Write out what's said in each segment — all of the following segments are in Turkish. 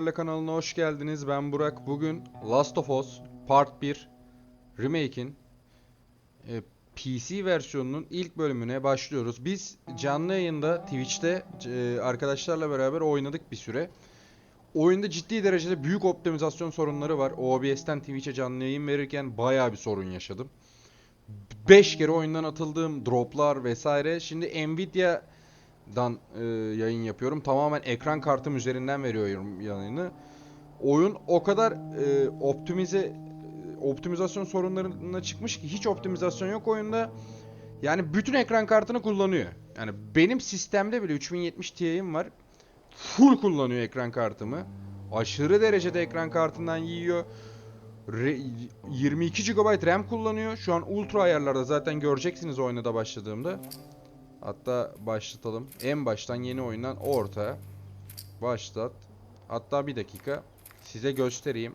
Kanalına hoş geldiniz. Ben Burak. Bugün Last of Us Part 1 Remake'in e, PC versiyonunun ilk bölümüne başlıyoruz. Biz canlı yayında Twitch'te e, arkadaşlarla beraber oynadık bir süre. Oyunda ciddi derecede büyük optimizasyon sorunları var. OBS'ten Twitch'e canlı yayın verirken bayağı bir sorun yaşadım. 5 kere oyundan atıldığım droplar vesaire. Şimdi Nvidia'dan e, yayın yapıyorum. Tamamen ekran kartım üzerinden veriyorum yayını. Oyun o kadar e, optimize optimizasyon sorunlarına çıkmış ki hiç optimizasyon yok oyunda. Yani bütün ekran kartını kullanıyor. Yani benim sistemde bile 3070 Ti'm var. Full kullanıyor ekran kartımı. Aşırı derecede ekran kartından yiyor. Re- 22 GB RAM kullanıyor. Şu an ultra ayarlarda zaten göreceksiniz oyuna da başladığımda. Hatta başlatalım. En baştan yeni oyundan orta. Başlat. Hatta bir dakika. Size göstereyim.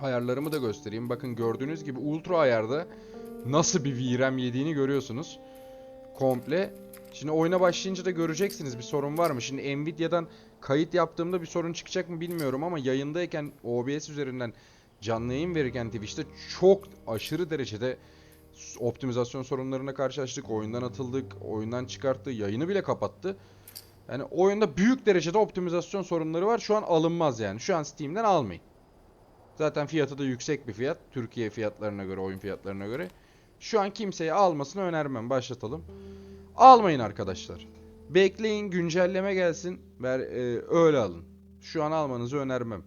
Ayarlarımı da göstereyim. Bakın gördüğünüz gibi ultra ayarda nasıl bir VRAM yediğini görüyorsunuz. Komple. Şimdi oyuna başlayınca da göreceksiniz bir sorun var mı? Şimdi Nvidia'dan kayıt yaptığımda bir sorun çıkacak mı bilmiyorum ama yayındayken OBS üzerinden canlı yayın verirken Twitch'te çok aşırı derecede optimizasyon sorunlarına karşılaştık. Oyundan atıldık, oyundan çıkarttı, yayını bile kapattı. Yani oyunda büyük derecede optimizasyon sorunları var. Şu an alınmaz yani. Şu an Steam'den almayın. Zaten fiyatı da yüksek bir fiyat. Türkiye fiyatlarına göre, oyun fiyatlarına göre. Şu an kimseye almasını önermem. Başlatalım. Almayın arkadaşlar. Bekleyin güncelleme gelsin. Ver, e, öyle alın. Şu an almanızı önermem.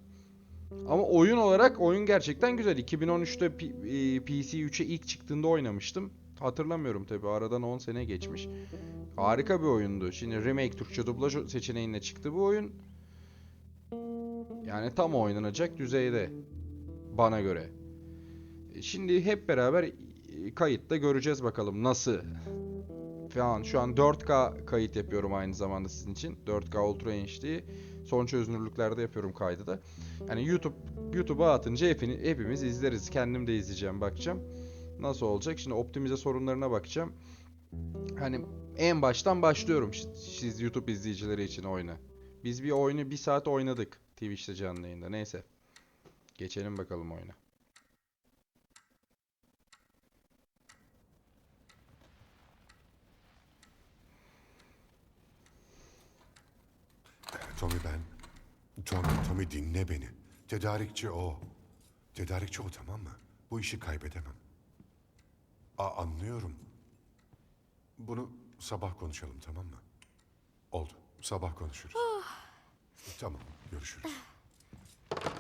Ama oyun olarak oyun gerçekten güzel. 2013'te P- e, PC 3'e ilk çıktığında oynamıştım. Hatırlamıyorum tabi aradan 10 sene geçmiş. Harika bir oyundu. Şimdi remake Türkçe dublaj seçeneğinde çıktı bu oyun. Yani tam oynanacak düzeyde. Bana göre. E, Şimdi hep beraber e, kayıtta göreceğiz bakalım nasıl. Falan. Şu an 4K kayıt yapıyorum aynı zamanda sizin için. 4K Ultra HD. Son çözünürlüklerde yapıyorum kaydı da. Yani YouTube YouTube'a atınca hepini, hepimiz izleriz. Kendim de izleyeceğim, bakacağım. Nasıl olacak? Şimdi optimize sorunlarına bakacağım. Hani en baştan başlıyorum siz- YouTube izleyicileri için oyuna. Biz bir oyunu bir saat oynadık Twitch'te canlı yayında. Neyse. Geçelim bakalım oyuna. Tommy ben. Tommy, Tommy dinle beni. Tedarikçi o. Tedarikçi o tamam mı? Bu işi kaybedemem. A anlıyorum. Bunu sabah konuşalım tamam mı? Oldu. Sabah konuşuruz. tamam. Görüşürüz.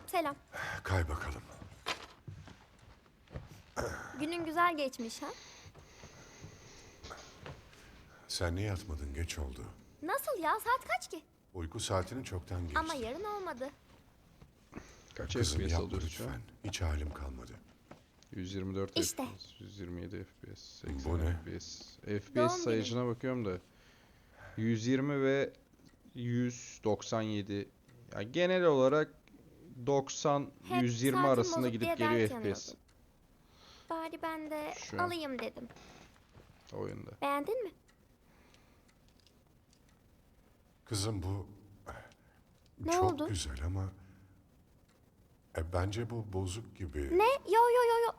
Selam. Kay bakalım. Günün güzel geçmiş ha? Sen niye yatmadın? Geç oldu. Nasıl ya? Saat kaç ki? Uyku saatini çoktan geçti. Ama yarın olmadı. Kaç Kızım FPS yapma alıyoruz şu an? lütfen. Hiç halim kalmadı. 124 İşte. FPS, 127 FPS, 80 Bu ne? FPS. Doğum FPS günü. sayıcına bakıyorum da 120 ve 197. Ya genel olarak 90 Hep 120 saatim arasında bozuk gidip geliyor dert FPS yanıyordun. Bari ben de Şu an. alayım dedim. oyunda. Beğendin mi? Kızım bu Ne çok oldu? güzel ama e, bence bu bozuk gibi. Ne? Yo yo yo yo.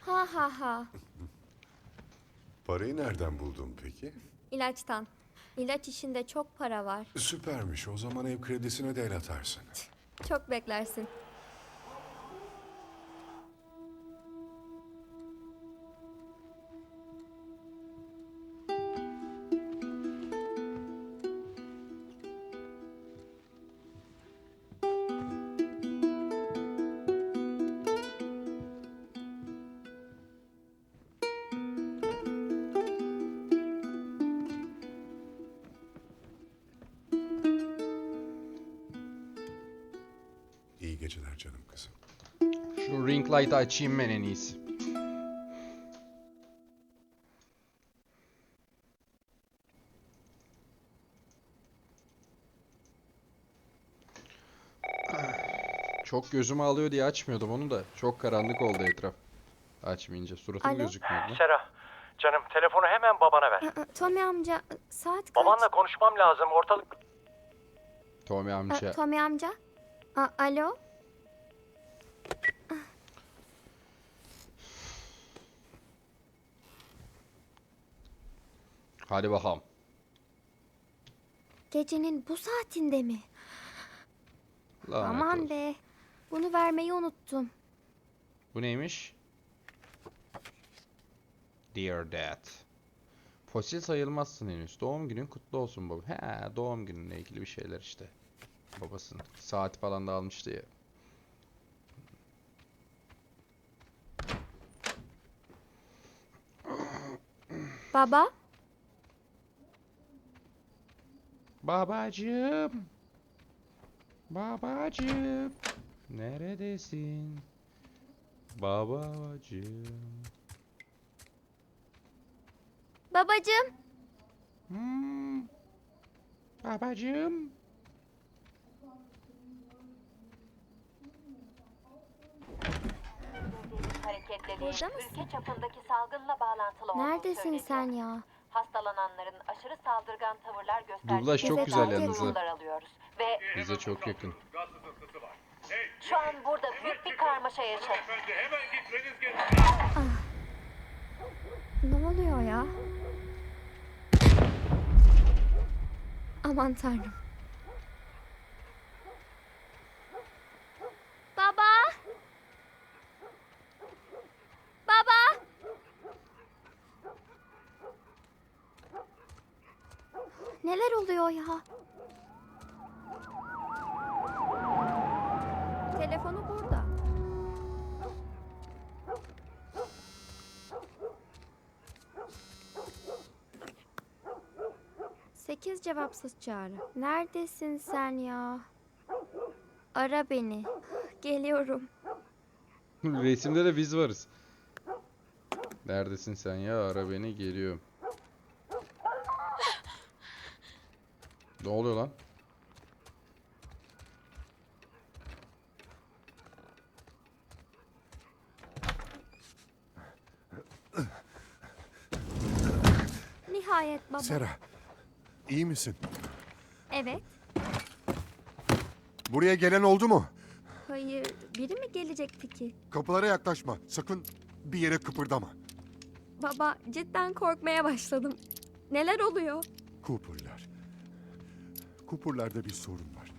Ha ha ha. Parayı nereden buldun peki? İlaçtan. İlaç işinde çok para var. Süpermiş. O zaman ev kredisine de el atarsın. Çok beklersin. Şu ring light'ı açayım ben en iyisi. Çok gözümü alıyor diye açmıyordum onu da. Çok karanlık oldu etraf. Açmayınca suratım Alo? gözükmüyordu. Sera, canım telefonu hemen babana ver. Aa, Tommy amca saat kaç? Babanla konuşmam lazım. Ortalık Tommy amca. Tommy amca? A, alo? Hadi bakalım. Gecenin bu saatinde mi? Lanet Aman olsun. be. Bunu vermeyi unuttum. Bu neymiş? Dear Dad. Fosil sayılmazsın henüz. Doğum günün kutlu olsun baba. He, doğum gününe ilgili bir şeyler işte. Babasının saat falan da almıştı ya. Baba? Babacığım. Babacığım. Neredesin? Babacığım. Babacığım? Hmm. Babacığım. hareketliliği Burada mısın? ülke çapındaki salgınla bağlantılı olduğu Neredesin sen ya? Hastalananların aşırı saldırgan tavırlar gösterdiği Dublaj çok güzel yalnız. ha. alıyoruz. Ve Bize çok yakın. şu an burada büyük bir karmaşa yaşanıyor. Ne oluyor ya? Aman tanrım. Baba! Baba! Neler oluyor ya? Telefonu burada. Sekiz cevapsız çağrı. Neredesin sen ya? Ara beni. Geliyorum. Resimde de biz varız. Neredesin sen ya? Ara beni geliyorum. Ne oluyor lan? Nihayet baba. Sera, iyi misin? Evet. Buraya gelen oldu mu? Hayır. Biri mi gelecekti ki? Kapılara yaklaşma. Sakın bir yere kıpırdama. Baba cidden korkmaya başladım. Neler oluyor? Cooper'lar. Cooper'larda bir sorun var.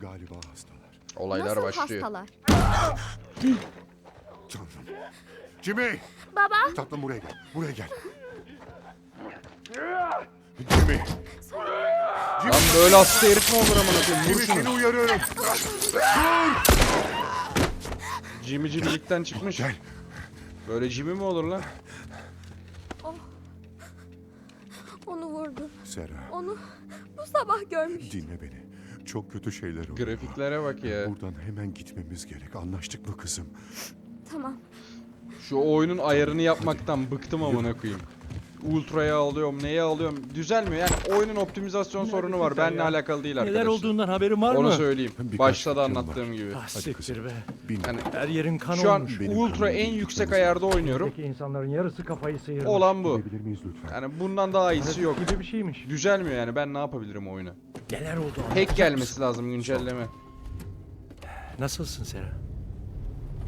Galiba hastalar. Olaylar Nasıl başlıyor. hastalar? Tanrım. Jimmy! Baba! Tatlım buraya gel. Buraya gel. Jimmy! Lan böyle hasta herif mi olur amına koyayım? Vur Jimmy seni şunu. uyarıyorum. Jimmy Jimmy'likten çıkmış. Gel. Böyle Jimmy mi olur lan? Onu vurdu. Sera, bu sabah görmüş. dinle beni. Çok kötü şeyler oluyor. Grafiklere bak ya. Buradan hemen gitmemiz gerek. Anlaştık mı kızım? Tamam. Şu oyunun ayarını yapmaktan bıktım amına koyayım. Ultra'ya alıyorum, neye alıyorum düzelmiyor. Yani oyunun optimizasyon sorunu var. Benle alakalı değil arkadaşlar. Neler olduğundan haberin var Onu mı? söyleyeyim. Birkaç Başta da fikrim var. anlattığım gibi. Ah siktir be. Bin. Yani Her yerin kan şu an olmuş. Benim Ultra en yüksek ayarda oynuyorum. Buradaki insanların yarısı kafayı sıyırmış. Olan bu. Gidebilir miyiz lütfen? Yani bundan daha iyisi yok. Gibi bir şeymiş. Düzelmiyor yani ben ne yapabilirim oyuna. Neler oldu anlatacak Hack mısın? gelmesi lazım güncelleme. Nasılsın Sera?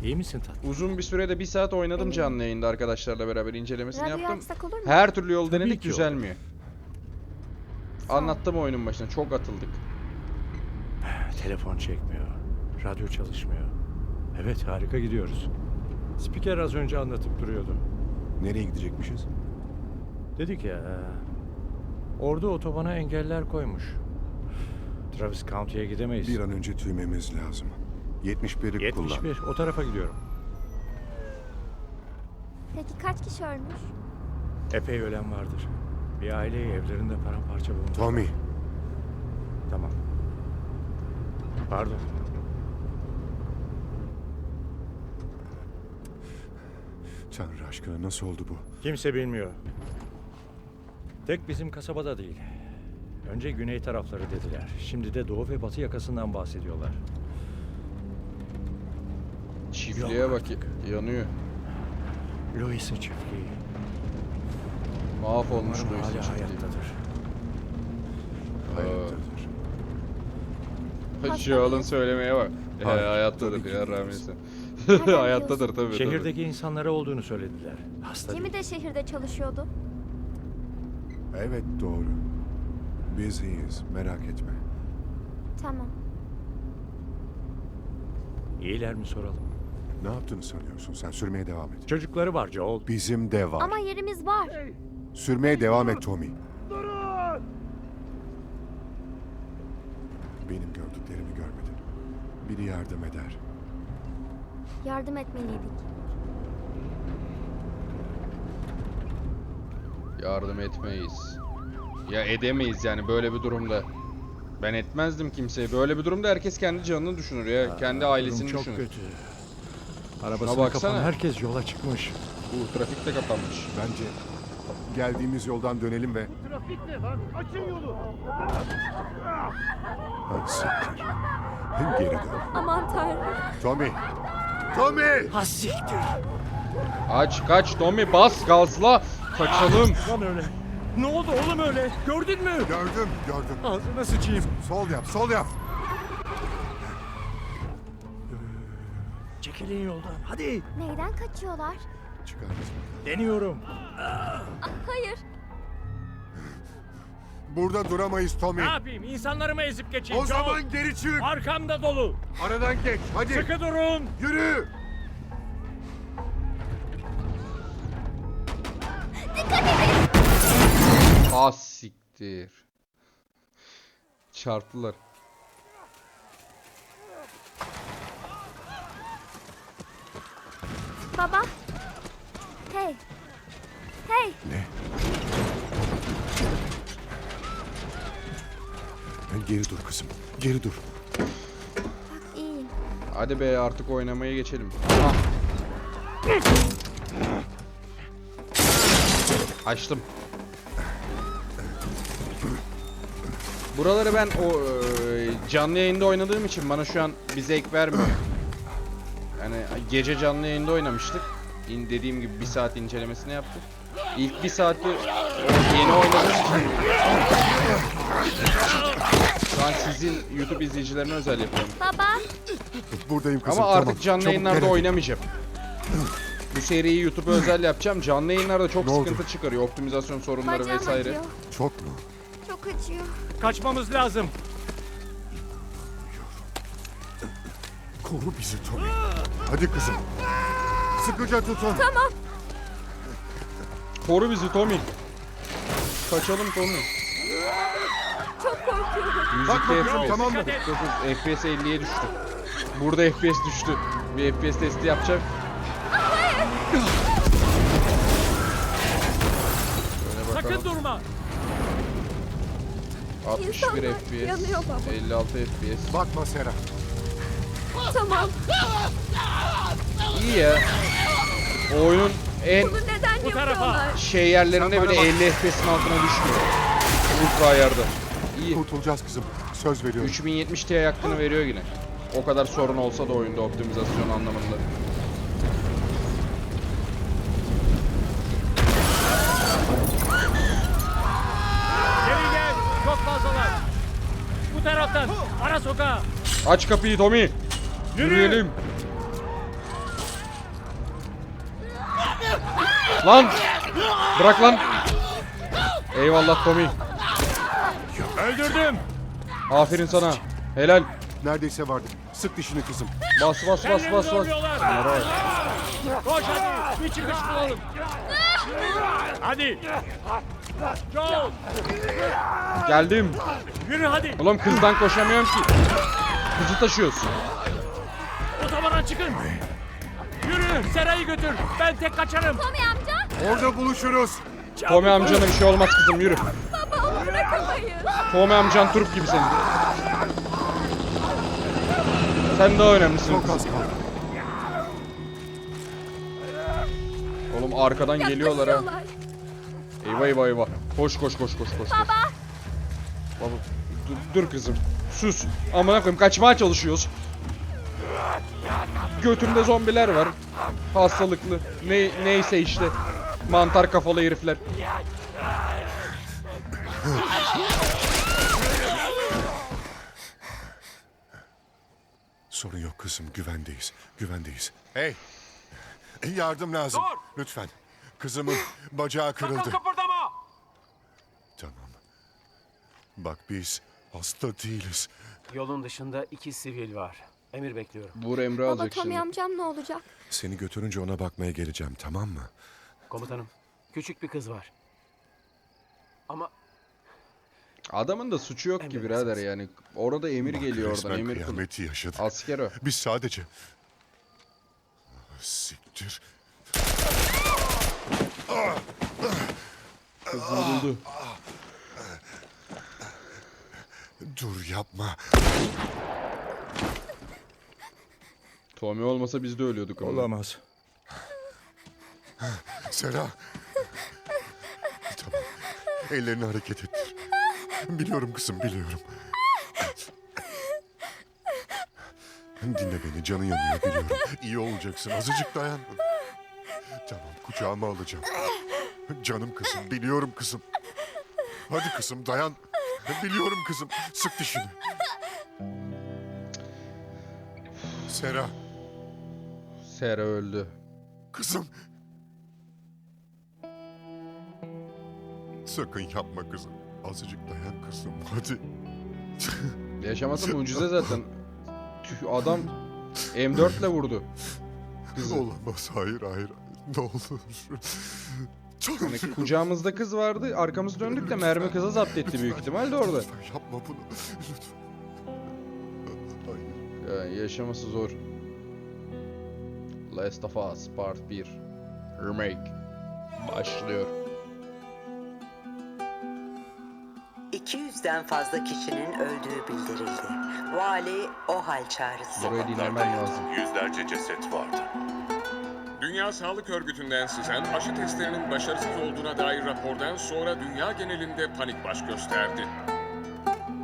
İyi misin tatlım? Uzun bir sürede bir saat oynadım canlı yayında arkadaşlarla beraber incelemesini Radyoyu yaptım. açsak olur mu? Her türlü yol Tabii denedik ki düzelmiyor. Anlattım oyunun başında çok atıldık. Telefon çekmiyor. Radyo çalışmıyor. Evet harika gidiyoruz. Spiker az önce anlatıp duruyordu. Nereye gidecekmişiz? Dedik ya... e, Ordu otobana engeller koymuş. Travis County'ye gidemeyiz. Bir an önce tüymemiz lazım. 71'i kullan. 71 o tarafa gidiyorum. Peki kaç kişi ölmüş? Epey ölen vardır. Bir aileyi evlerinde paramparça bulmuş. Tommy, Tamam. Pardon. Tanrı aşkına nasıl oldu bu? Kimse bilmiyor. Tek bizim kasabada değil. Önce güney tarafları dediler. Şimdi de doğu ve batı yakasından bahsediyorlar. Çiftliğe bak yanıyor. Louis'in çiftliği. Mahvolmuş Umarım Louis'in hala çiftliği. hayattadır. Hayattadır. Mıyız? söylemeye bak. He, Hayır, hayattadır tabii ki ya. Ramiz'e. Nereden Hayattadır tabii tabii. Şehirdeki insanlara olduğunu söylediler. Hasta Kimi değil. de şehirde çalışıyordu. Evet doğru. Biz iyiyiz merak etme. Tamam. İyiler mi soralım? Ne yaptığını sanıyorsun sen? Sürmeye devam et. Çocukları var Joel. Bizim de var. Ama yerimiz var. Sürmeye devam et Tommy. Benim gördüklerimi görmedin. Biri yardım eder. Yardım etmeliydik. Yardım etmeyiz. Ya edemeyiz yani böyle bir durumda. Ben etmezdim kimseye. Böyle bir durumda herkes kendi canını düşünür ya. kendi ailesini Durum çok düşünür. kötü. Şuna Arabasına baksana. kapan herkes yola çıkmış. Bu trafik de kapanmış. Bence geldiğimiz yoldan dönelim ve... Trafik ne lan? Açın yolu. Ha, siktir. Geri dön. Aman tanrım. Tommy! Tommy! Ha siktir. Aç kaç Tommy bas gazla. Kaçalım. Lan öyle. Ne oldu oğlum öyle? Gördün mü? Gördüm, gördüm. Ağzına sıçayım. Sol yap, sol yap. Çekilin yoldan. Hadi. Neyden kaçıyorlar? Çıkarız bakalım. Deniyorum. Hayır. Burada duramayız Tommy. Ne yapayım? İnsanları mı ezip geçeyim? O Joel? zaman geri çık. Arkamda dolu. Aradan geç. Hadi. Sıkı durun. Yürü. Ha siktir. Çarptılar. Baba. Hey. Hey. Ne? Geri dur kızım. Geri dur. İyiyim. Hadi be artık oynamaya geçelim. Ah. Açtım. Buraları ben o e, canlı yayında oynadığım için bana şu an bir zevk vermiyor. Yani gece canlı yayında oynamıştık. İn dediğim gibi bir saat incelemesini yaptık. İlk bir saati yeni oynadığım için şu an sizin YouTube izleyicilerine özel yapıyorum. Baba. Buradayım kızım. Ama artık tamam. canlı Çabuk yayınlarda gel hadi. oynamayacağım. Bu seriyi YouTube'a özel yapacağım. Canlı yayınlarda çok Ne oldu? sıkıntı çıkarıyor. Optimizasyon sorunları Bacağım vesaire. acıyor. Çok mu? Çok acıyor. Kaçmamız lazım. Koru bizi Tommy. Hadi kızım. Sıkıca tutun. Tamam. Koru bizi Tommy. Kaçalım Tommy. Çok korkuyorum. Bak 102 bakalım FPS. tamam mı? 9 FPS 50'ye düştü. Burada FPS düştü. Bir FPS testi yapacak. Bakalım. Sakın durma. 61 İnsanlar FPS. yanıyor baba. 56 FPS. Bakma Sera. Tamam. İyi ya. O oyunun en Bunu neden Bu tarafa. yapıyorlar? şey yerlerinde Sen bana bile bak. 50 FPS'in altına düşmüyor. Ultra ayarda. İyi. Kurtulacağız kızım. Söz veriyorum. 3070 Ti hakkını veriyor yine. O kadar sorun olsa da oyunda optimizasyon anlamında. Geri gel. Çok fazlalar. Bu taraftan. Ara sokağa. Aç kapıyı Tommy. Yürüyelim. Lan! Bırak lan. Eyvallah Tommy. Öldürdüm. Aferin sana. Helal. Neredeyse vardık. Sık dişini kızım. Bas bas bas bas bas. zorluyorlar. Koş hadi. Bir çıkış bulalım. Hadi. Joel. Geldim. Yürü hadi. Oğlum kızdan koşamıyorum ki. Kızı taşıyorsun. Çıkın. Yürü. Serayı götür. Ben tek kaçarım. Tommy amca. Orada buluşuruz. Tommy amcana bir şey olmaz kızım yürü. Baba onu bırakamayız. Tommy amcan turp gibi senin. Sen daha önemlisin. Çok az kaldı. Oğlum arkadan geliyorlar ha. Eyvah eyvah eyvah. Koş koş koş koş koş. Baba. Baba dur, dur kızım. Sus. Amına koyayım kaçmaya çalışıyoruz. Götümde zombiler var. Hastalıklı. Ne neyse işte. Mantar kafalı herifler. Sorun yok kızım. Güvendeyiz. Güvendeyiz. Hey! Yardım lazım. Dur! Lütfen. Kızımın bacağı kırıldı. Sakın kıpırdama! Tamam. Bak biz hasta değiliz. Yolun dışında iki sivil var. Emir bekliyorum. Vur Emre Baba alacak Tommy şimdi. amcam ne olacak? Seni götürünce ona bakmaya geleceğim tamam mı? Komutanım, küçük bir kız var. Ama Adamın da suçu yok ki Emredersiniz. birader yani. Orada emir Bak, geliyor resmen oradan. Emir kulu. kıyameti yaşadı. Asker o. Biz sadece... Siktir. Kız vuruldu. Dur yapma. Tommy olmasa biz de ölüyorduk ama. Olamaz. Sera. Tamam. Ellerini hareket ettir. Biliyorum kızım biliyorum. Dinle beni canın yanıyor biliyorum. İyi olacaksın azıcık dayan. Tamam kucağıma alacağım. Canım kızım biliyorum kızım. Hadi kızım dayan. Biliyorum kızım. Sık dişini. Sera Sera öldü. kızım. Sakın yapma kızım. Azıcık dayan kızım. Hadi. Yaşaması mucize zaten. Tüh, adam M4 ile vurdu. Kızı. Olamaz. Hayır hayır. Ne olur. Çok Hani kucağımızda kız vardı. Arkamızı döndük de mermi kıza zapt etti büyük ihtimalle orada. Lütfen yapma bunu. Lütfen. Hayır. Yani yaşaması zor. Last of Us Part 1 Remake başlıyor. 200'den fazla kişinin öldüğü bildirildi. Vali o hal çağrısı. Burayı dinlemen lazım. Yüzlerce ceset vardı. Dünya Sağlık Örgütü'nden sızan aşı testlerinin başarısız olduğuna dair rapordan sonra dünya genelinde panik baş gösterdi.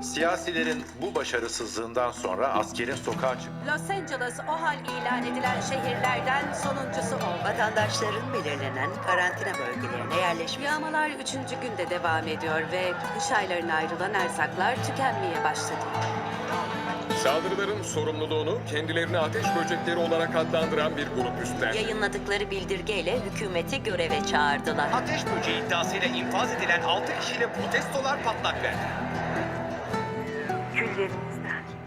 Siyasilerin bu başarısızlığından sonra askerin sokağa çık Los Angeles o hal ilan edilen şehirlerden sonuncusu oldu. Vatandaşların belirlenen karantina bölgelerine yerleşmesi. Yağmalar üçüncü günde devam ediyor ve kış aylarına ayrılan erzaklar tükenmeye başladı. Saldırıların sorumluluğunu kendilerini ateş böcekleri olarak adlandıran bir grup üstlendi. Yayınladıkları bildirgeyle hükümeti göreve çağırdılar. Ateş böceği iddiasıyla infaz edilen 6 kişiyle protestolar patlak verdi.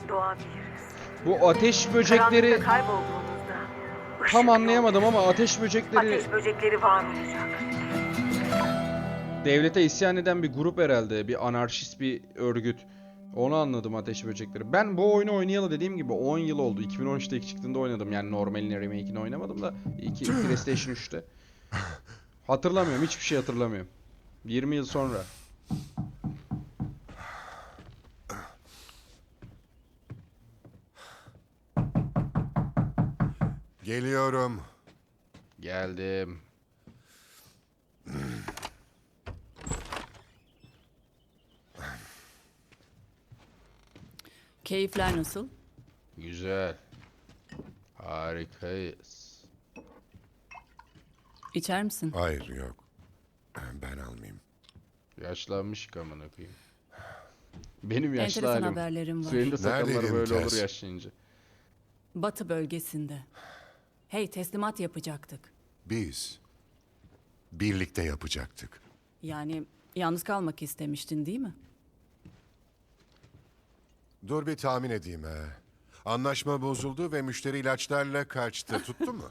Doğabiliriz. Bu ateş böcekleri kaybolduğumuzda tam anlayamadım ama ateş böcekleri böcekleri var olacak. devlete isyan eden bir grup herhalde. Bir anarşist bir örgüt. Onu anladım ateş böcekleri. Ben bu oyunu oynayalı dediğim gibi 10 yıl oldu. 2013'te ilk çıktığında oynadım. Yani normalini remake'ini oynamadım da. iki PlayStation 3'te. Hatırlamıyorum. Hiçbir şey hatırlamıyorum. 20 yıl sonra. Geliyorum. Geldim. Keyifler nasıl? Güzel. Harikayız. İçer misin? Hayır yok. Ben almayayım. Yaşlanmış amına koyayım. Benim yaşlı Enteresan halim. haberlerim var. Senin de sakallar Neredeydin böyle olur Tess? yaşlayınca. Batı bölgesinde. Hey teslimat yapacaktık. Biz birlikte yapacaktık. Yani yalnız kalmak istemiştin değil mi? Dur bir tahmin edeyim ha. Anlaşma bozuldu ve müşteri ilaçlarla kaçtı. Tuttu mu?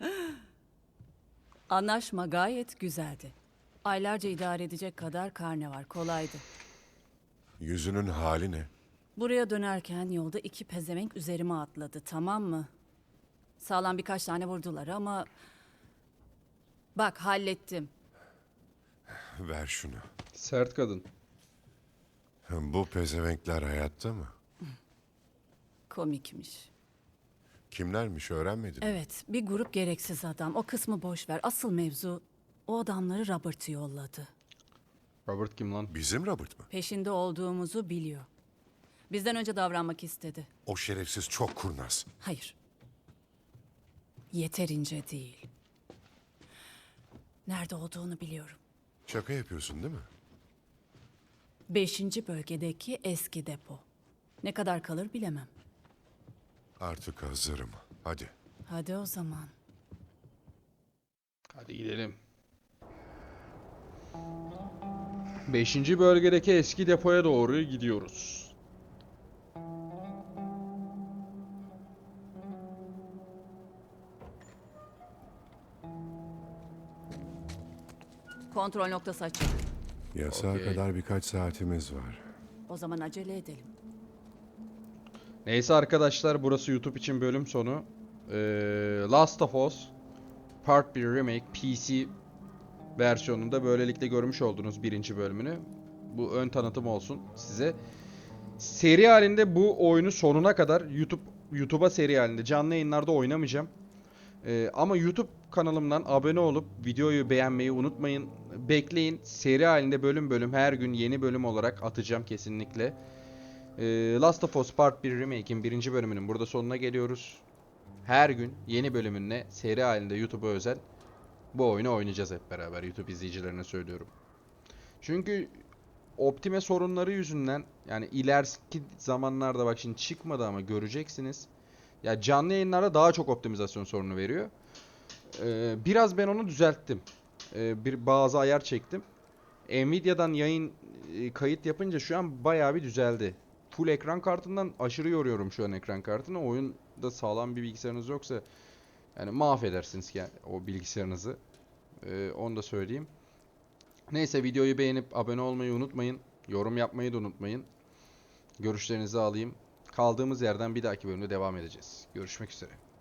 Anlaşma gayet güzeldi. Aylarca idare edecek kadar karne var. Kolaydı. Yüzünün hali ne? Buraya dönerken yolda iki pezevenk üzerime atladı tamam mı? Sağlam birkaç tane vurdular ama... Bak hallettim. Ver şunu. Sert kadın. Bu pezevenkler hayatta mı? Komikmiş. Kimlermiş öğrenmedin mi? Evet bir grup gereksiz adam. O kısmı boş ver. Asıl mevzu o adamları Robert'ı yolladı. Robert kim lan? Bizim Robert mı? Peşinde olduğumuzu biliyor. Bizden önce davranmak istedi. O şerefsiz çok kurnaz. Hayır. Yeterince değil. Nerede olduğunu biliyorum. Şaka yapıyorsun değil mi? Beşinci bölgedeki eski depo. Ne kadar kalır bilemem. Artık hazırım. Hadi. Hadi o zaman. Hadi gidelim. Beşinci bölgedeki eski depoya doğru gidiyoruz. Kontrol noktası açık. Yasağa Okey. kadar birkaç saatimiz var. O zaman acele edelim. Neyse arkadaşlar burası YouTube için bölüm sonu. Ee, Last of Us Part 1 Remake PC versiyonunda böylelikle görmüş olduğunuz birinci bölümünü. Bu ön tanıtım olsun size. Seri halinde bu oyunu sonuna kadar YouTube YouTube'a seri halinde canlı yayınlarda oynamayacağım. Ee, ama YouTube kanalımdan abone olup videoyu beğenmeyi unutmayın. Bekleyin. Seri halinde bölüm bölüm her gün yeni bölüm olarak atacağım kesinlikle. Ee, Last of Us Part 1 Remake'in birinci bölümünün burada sonuna geliyoruz. Her gün yeni bölümünle seri halinde YouTube'a özel bu oyunu oynayacağız hep beraber YouTube izleyicilerine söylüyorum. Çünkü optime sorunları yüzünden yani ileriki zamanlarda bak şimdi çıkmadı ama göreceksiniz. Ya canlı yayınlarda daha çok optimizasyon sorunu veriyor. Ee, biraz ben onu düzelttim. Ee, bir bazı ayar çektim. Nvidia'dan yayın e, kayıt yapınca şu an bayağı bir düzeldi. Full ekran kartından aşırı yoruyorum şu an ekran kartını. Oyunda sağlam bir bilgisayarınız yoksa yani mahvedersiniz ki o bilgisayarınızı. Ee, onu da söyleyeyim. Neyse videoyu beğenip abone olmayı unutmayın. Yorum yapmayı da unutmayın. Görüşlerinizi alayım. Kaldığımız yerden bir dahaki bölümde devam edeceğiz. Görüşmek üzere.